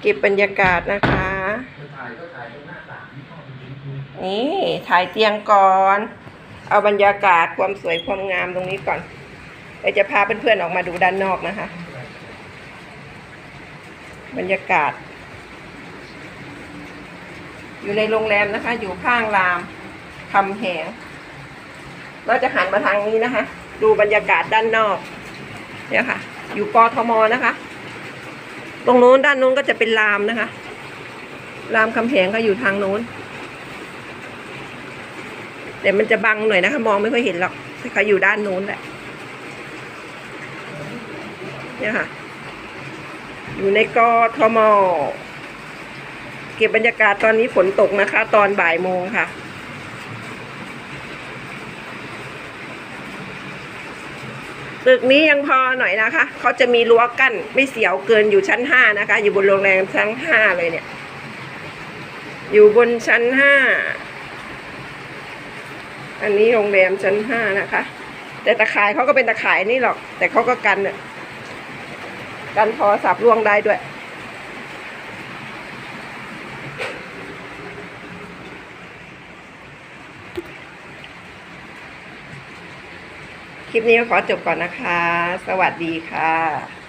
เก็บบรรยากาศนะคะถ่ายก็ถ่ายตรงหน้าต่างนี่ชอบจริงนี่ถ่ายเตียงก่อน เอาบรรยากาศความสวยความงามตรงนี้ก่อนเดี๋ยวจะพาเพื่อนๆออกมาดูด้านนอกนะคะ บรรยากาศ อยู่ในโรงแรมนะคะ อยู่ข้างรามคำแหงเราจะหันมาทางนี้นะคะ ดูบรรยากาศด้านนอก เนี่ยค่ะ อยู่กทมนะคะ ตรงโน้นด้านโน้นก็จะเป็นรามนะคะ รามคำแหงก็อยู่ทางโน้น แต่มันจะบังหน่อยนะคะ มองไม่ค่อยเห็นหรอกแต่เขาอยู่ด้านโน้นแหละ เนี่ยค่ะ อยู่ในกทม เก็บบรรยากาศตอนนี้ฝนตกนะคะ ตอนบ่ายโมงค่ะ ตึกนี้ยังพอหน่อยนะคะ เขาจะมีรั้วกั้นไม่เสียวเกินอยู่ชั้นห้านะคะ อยู่บนโรงแรมชั้นห้าเลยเนี่ย อยู่บนชั้นห้า อันนี้โรงแรมชั้นห้านะคะ แต่ตะข่ายเขาก็เป็นตะข่ายนี่หรอก แต่เขาก็กันเนี่ยกันโทรศัพท์ล่วงได้ด้วย คลิปนี้ขอจบก่อนนะคะ สวัสดีค่ะ